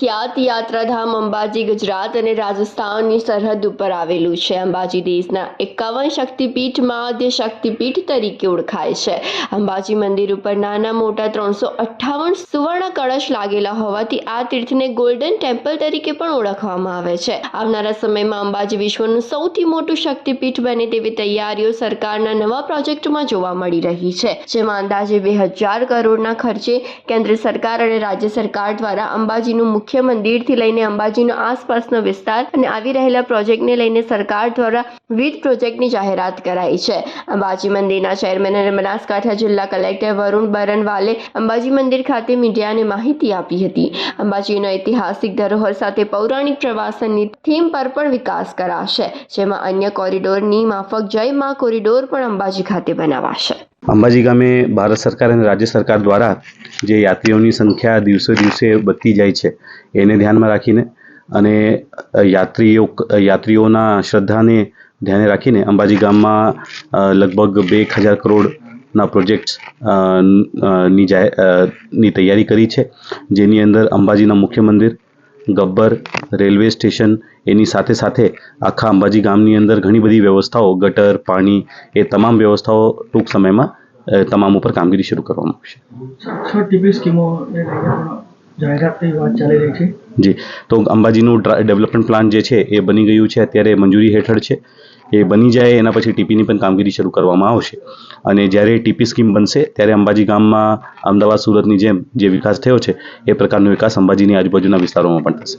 વિખ્યાત યાત્રાધામ અંબાજી, ગુજરાત અને રાજસ્થાનની સરહદ ઉપર આવેલું છે. અંબાજી દેશના એકાવન શક્તિપીઠમાં આદ્ય શક્તિપીઠ તરીકે ઓળખાય છે. અંબાજી મંદિર ઉપર નાના મોટા ત્રણસો અઠ્ઠાવન સુવર્ણ કળશ લાગેલા હોવાથી આ તીર્થને ગોલ્ડન ટેમ્પલ તરીકે પણ ઓળખવામાં આવે છે. આવનારા સમયમાં અંબાજી વિશ્વનું સૌથી મોટું શક્તિપીઠ બને તેવી તૈયારીઓ સરકારના નવા પ્રોજેક્ટમાં જોવા મળી રહી છે. જેમાં અંદાજે બે હજાર કરોડના ખર્ચે કેન્દ્ર સરકાર અને રાજ્ય સરકાર દ્વારા અંબાજીનું મુખ્ય મંદિરથી લઈને અંબાજીનો આસપાસનો વિસ્તાર અને આવી રહેલા પ્રોજેક્ટને લઈને સરકાર દ્વારા વિવિધ પ્રોજેક્ટની જાહેરાત કરાઈ છે. અંબાજી મંદિરના ચેરમેન અને બનાસકાંઠા જિલ્લા કલેક્ટર વરુણ બરનવાલે અંબાજી મંદિર ખાતે મીડિયાને માહિતી આપી હતી. અંબાજીનો ઐતિહાસિક ધરોહર સાથે પૌરાણિક પ્રવાસનની થીમ પર પણ વિકાસ કરાશે, જેમાં અન્ય કોરિડોરની માફક જય મા કોરિડોર પણ અંબાજી ખાતે બનાવાશે. અંબાજી ગામે ભારત સરકાર અને રાજ્ય સરકાર દ્વારા જે યાત્રીઓની સંખ્યા દિવસે દિવસે વધતી જાય છે, એને ધ્યાનમાં રાખીને અને યાત્રીઓ, યાત્રીઓના શ્રદ્ધાને ધ્યાને રાખીને અંબાજી ગામમાં લગભગ બે એક હજાર કરોડના પ્રોજેક્ટ્સની ની તૈયારી કરી છે. જેની અંદર અંબાજીના મુખ્ય મંદિર ગબ્બર રેલવે સ્ટેશન એની સાથે સાથે આખા અંબાજી ગામની અંદર ઘણી બધી વ્યવસ્થાઓ ગટર પાણી એ તમામ વ્યવસ્થાઓ ટૂંક સમયમાં તમામ ઉપર કામગીરી શરૂ કરવામાં આવશે. જી. તો અંબાજીનું ડેવલપમેન્ટ પ્લાન જે છે એ બની ગયું છે. અત્યારે મંજૂરી હેઠળ છે. એ બની જાય, એના પછી ટીપીની પણ કામગીરી શરૂ કરવામાં આવશે. અને જ્યારે ટીપી સ્કીમ બનશે, ત્યારે અંબાજી ગામમાં અમદાવાદ, સુરતની જેમ જે વિકાસ થયો છે, એ પ્રકારનો વિકાસ અંબાજીની આજુબાજુના વિસ્તારોમાં પણ થશે.